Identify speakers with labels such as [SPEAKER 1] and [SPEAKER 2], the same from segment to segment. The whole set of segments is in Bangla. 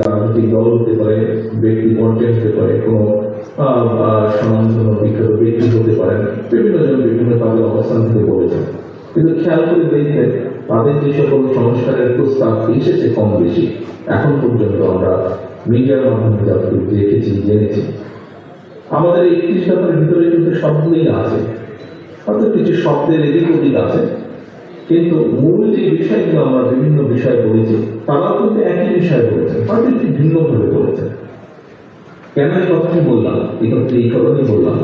[SPEAKER 1] রাজনৈতিক দল হতে পারে ব্যক্তি পর্যায়ে হতে পারে, কোনো ব্যক্তি হতে পারেন বিভিন্ন জন বিভিন্ন তাদের অবস্থান থেকে বলেছেন কিন্তু খেয়াল করে তাদের যে সকল সংস্কারের প্রস্তাব এসেছে কম বেশি, এখন পর্যন্ত আমরা মিডিয়ার মাধ্যমে যাদের দেখেছি, জেনেছি। আমাদের এই একত্রিশ ভিতরে কিন্তু সবগুলোই আছে। হয়তো কিছু শব্দের এদিক ওদিক আছে। কিন্তু মূল যে বিষয়গুলো আমরা বিভিন্ন বিষয় বলেছি, তারা কিন্তু একই বিষয় বলেছেন হয়তো একটু ভিন্নভাবে বলেছেন কেন এই কথাটি বললাম? কথাটি এই কারণেই বললাম।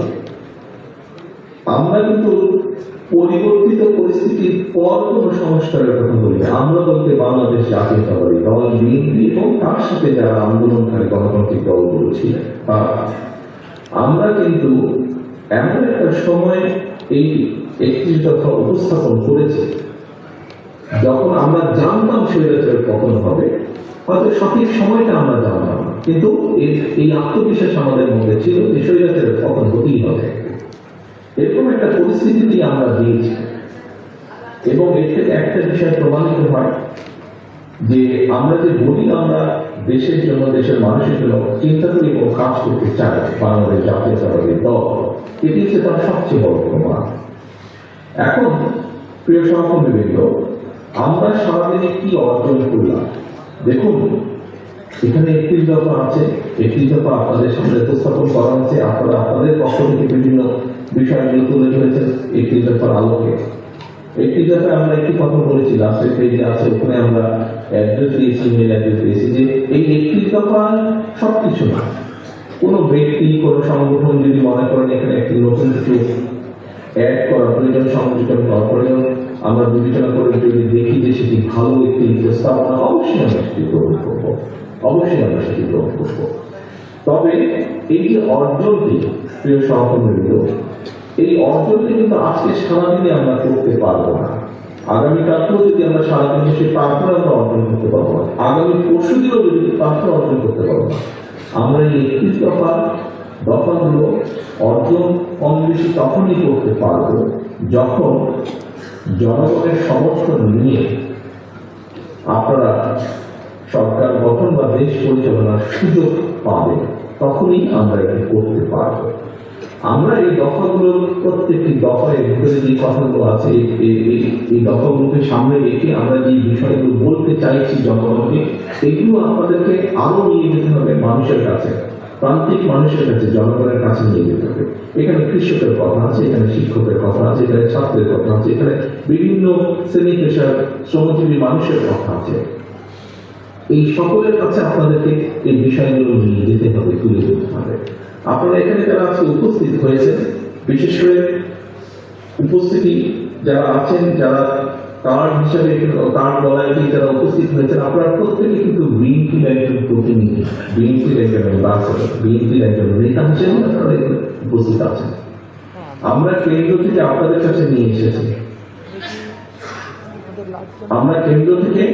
[SPEAKER 1] আমরা কিন্তু পরিবর্তিত পরিস্থিতির পর কোন সংস্কারের কথা বলি। আমরা বলতে বাংলাদেশ জাতীয়তাবাদী দল বিএনপি এবং তার সাথে যারা আন্দোলনকারী গণতান্ত্রিক ছিলেন তারা। আমরা কিন্তু এমন একটা সময় এই একত্রিশ দফা উপস্থাপন করেছি যখন আমরা জানতাম স্বৈরাচারের পতন হবে, হয়তো সঠিক সময়টা আমরা জানতাম কিন্তু এই আত্মবিশ্বাস আমাদের মধ্যে ছিল যে স্বৈরাচারের পতন হতেই হবে। এরকম একটা পরিস্থিতি আমরা দিয়েছি। এবং এর থেকে একটা বিষয় প্রমাণিত হয় যে আমরা যে বলি, আমরা দেশের জন্য, দেশের মানুষের জন্য চিন্তা করি এবং কাজ করতে চাই, বাংলাদেশ জাতীয়তাবাদী দল। এটি হচ্ছে তার সবচেয়ে বড় প্রমাণ। এখন, প্রিয় সহকর্মীবৃন্দ আমরা সারাদিনে কি অর্জন করলাম? দেখুন, এখানে একত্রিশ দফা আছে একত্রিশ দফা আপনাদের সামনে উপস্থাপন করা হচ্ছে আপনারা আপনাদের পক্ষ থেকে বিভিন্ন বিষয়গুলো তুলে ধরেছেন একত্রিশ দফার আলোকে। একটি দফায় আমরা একটি কথা বলেছি লাস্টের পেজে আছে, ওখানে আমরা অ্যাড্রেস দিয়েছি মেল অ্যাড্রেস দিয়েছি, যে এই একটি দফা সবকিছু না। কোনো ব্যক্তি, কোনো সংগঠন যদি মনে করেন এখানে একটি নতুন কিছু অ্যাড করা প্রয়োজন সংযোজন করা প্রয়োজন আমরা বিবেচনা করে যদি দেখি যে সেটি ভালো একটি প্রস্তাবনা অবশ্যই আমরা সেটি গ্রহণ করব। অবশ্যই আমরা সেটি গ্রহণ করব। তবে এই অর্জনটি প্রিয় সহকর্মীবৃন্দ, এই অর্জনটি কিন্তু আজকে সারাদিনে আমরা করতে পারব না। আগামীকালকেও যদি আমরা সারাদিন সে প্রার্থনা আমরা অর্জন করতে পারব না। আগামী পরশু দিনও যদি তারপরে অর্জন করতে পারব না। আমরা এই একত্রিশ দফা দফাগুলো অর্জন কম বেশি তখনই করতে পারব যখন জনগণের সমর্থন নিয়ে আপনারা সরকার গঠন বা দেশ পরিচালনার সুযোগ পাবে তখনই আমরা এটি করতে পারব। আমরা এই দফাগুলোর প্রত্যেকটি দফায় ভিতরে যে কথাগুলো আছে, এই- দফাগুলোকে সামনে রেখে আমরা যে বিষয়গুলো বলতে চাইছি জনগণকে, এগুলো আমাদেরকে আরও নিয়ে যেতে হবে মানুষের কাছে। প্রান্তিক মানুষের কাছে জনগণের কাছে নিয়ে যেতে হবে। এখানে কৃষকের কথা আছে, এখানে শিক্ষকের কথা আছে, এখানে ছাত্রের কথা আছে, এখানে বিভিন্ন শ্রেণি পেশার শ্রমজীবী মানুষের কথা আছে। এই সকলের কাছে আপনাদেরকে এই বিষয়গুলো নিয়ে যেতে হবে, তুলে ধরতে হবে। আপনারা এখানে যারা আজকে উপস্থিত হয়েছেন, বিশেষ করে উপস্থিতি যারা আছেন, যারা কার্ড হিসাবে কার্ড বলায় যারা উপস্থিত হয়েছেন, আপনারা প্রত্যেকে কিন্তু বিএনপির একজন প্রতিনিধি বিএনপির একজন অ্যাম্বাসেডর বিএনপির একজন নেতা হিসেবে আপনারা উপস্থিত আছেন। আমরা কেন্দ্র থেকে আপনাদের কাছে নিয়ে এসেছি। আমরা কেন্দ্র থেকে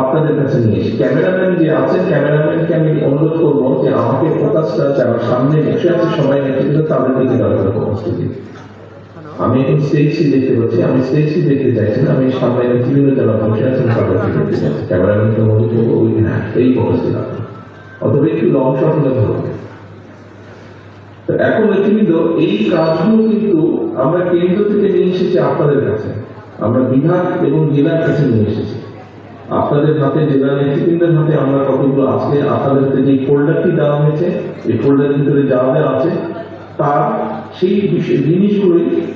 [SPEAKER 1] আপনাদের কাছে নিয়ে এসেছি। ক্যামেরাম্যান যে আছেন, ক্যামেরাম্যানকে আমি অনুরোধ করব যে আমাকে ফোকাসটা যারা সামনে বসে আছে, সবাই নেতৃত্ব তাদের দিকে জন্য উপস্থিতি। আমি স্টেজটি দেখতে পাচ্ছি। আমি স্টেজটি দেখতে চাইছি না। আমি সামনে নেতৃবৃন্দ যারা বসে আছেন দেখতে চাচ্ছি ক্যামেরাম্যানকে অনুরোধ করব ওই হ্যাঁ এই রাখুন অথবা একটু লং শট হলে ভালো এখন নেতৃবৃন্দ এই কাজগুলো কিন্তু আমরা কেন্দ্র থেকে নিয়ে এসেছি আপনাদের কাছে। আমরা বিভাগ এবং জেলার কাছে নিয়ে এসেছি। আপনাদের হাতে জেলা নেতৃবৃন্দের হাতে আমরা কতগুলো আজকে আপনাদের হাতে যে ফোল্ডারটি দেওয়া হয়েছে, এই ফোল্ডারের ভিতরে যা যা আছে তার সেই বিষয়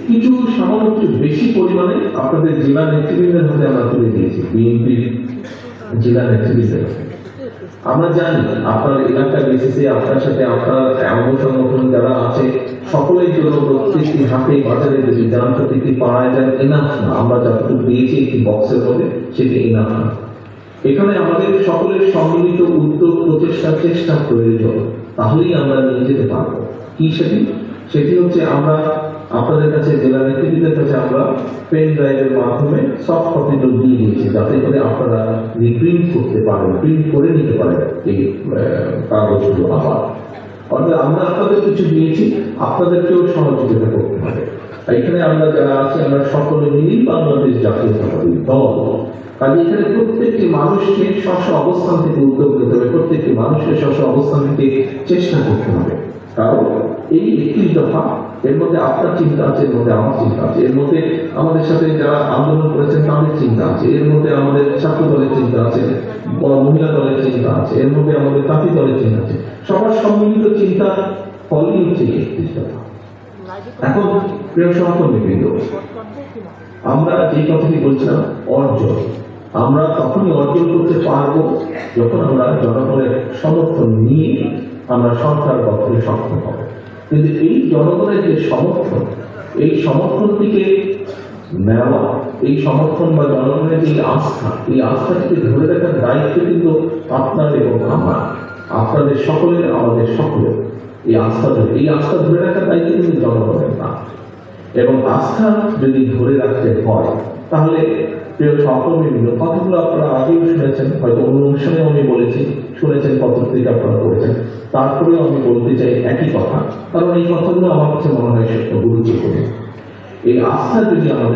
[SPEAKER 1] কিছু সামান্য বেশি পরিমাণে আপনাদের জেলা নেতৃবৃন্দের হাতে আমরা তুলে দিয়েছি বিএনপির জেলা নেতৃবৃন্দের। আমরা জানি আপনার এলাকা বেসিসে আপনার সাথে আপনার এমন সংগঠন যারা আছে, সকলের জন্য প্রত্যেকটি হাতে বাজারে যদি যান প্রত্যেকটি পাড়ায় যান এনাফ না। আমরা যতটুকু দিয়েছি একটি বক্সের মধ্যে, সেটি এনাফ না। এখানে আমাদের সকলের সম্মিলিত উদ্যোগ, প্রচেষ্টা, চেষ্টা প্রয়োজন। তাহলেই আমরা নিয়ে যেতে পারব। কি সেটি? সেটি হচ্ছে আমরা আপনাদের কাছে জেলা নেতৃত্বের কাছে আমরা পেন ড্রাইভের মাধ্যমে সফট কপিগুলো দিয়ে দিয়েছি, যাতে করে আপনারা রিপ্রিন্ট করতে পারেন প্রিন্ট করে নিতে পারেন এই কাগজগুলো আবার। অর্থাৎ আমরা আপনাদের কিছু দিয়েছি, আপনাদেরকেও সহযোগিতা করতে হবে। এখানে আমরা যারা আছি, আমরা সকলে মিলেই বাংলাদেশ জাতীয়তাবাদী দল। কাজে এখানে প্রত্যেকটি মানুষকে অবস্থান থেকে উদ্যোগ নিতে হবে, প্রত্যেকটি মানুষকে অবস্থান থেকে চেষ্টা করতে হবে। কারণ এই দফা, এর মধ্যে আপনার চিন্তা আছে, এর মধ্যে আমার চিন্তা আছে, এর মধ্যে আমাদের সাথে যারা আন্দোলন করেছেন তাদের চিন্তা আছে, এর মধ্যে আমাদের ছাত্র দলের চিন্তা আছে মহিলা দলের চিন্তা আছে, এর মধ্যে আমাদের জাতি দলের চিন্তা আছে। সবার সম্মিলিত চিন্তা ফলই হচ্ছে দফা। এখন প্রিয় সহকর্মীবৃন্দ আমরা যে কথাটি বলছিলাম, অর্জন। আমরা তখনই অর্জন করতে পারব যখন আমরা জনগণের সমর্থন নিয়ে আমরা সরকার গঠনে সক্ষম হব। কিন্তু এই জনগণের যে সমর্থন, এই সমর্থনটিকে নেওয়া, এই সমর্থন বা জনগণের যে আস্থা, এই আস্থাটিকে ধরে রাখার দায়িত্ব কিন্তু আপনার এবং আমার। আপনাদের সকলের, আমাদের সকলের এই আস্থা ধরে এই আস্থা ধরে রাখার দায়িত্ব কিন্তু জনগণের না। এবং আস্থা যদি ধরে রাখতে হয়, তাহলে প্রিয় সহকর্মীবৃন্দ, কথাগুলো আপনারা আগেও শুনেছেন, হয়তো অন্য অনুষ্ঠানেও আমি বলেছি, শুনেছেন পত্রিকা আপনারা পড়েছেন। তারপরেও আমি বলতে চাই একই কথা, কারণ এই কথাগুলো আমার কাছে মনে হয় সত্য, গুরুত্বপূর্ণ। এই আস্থা যদি আমাদের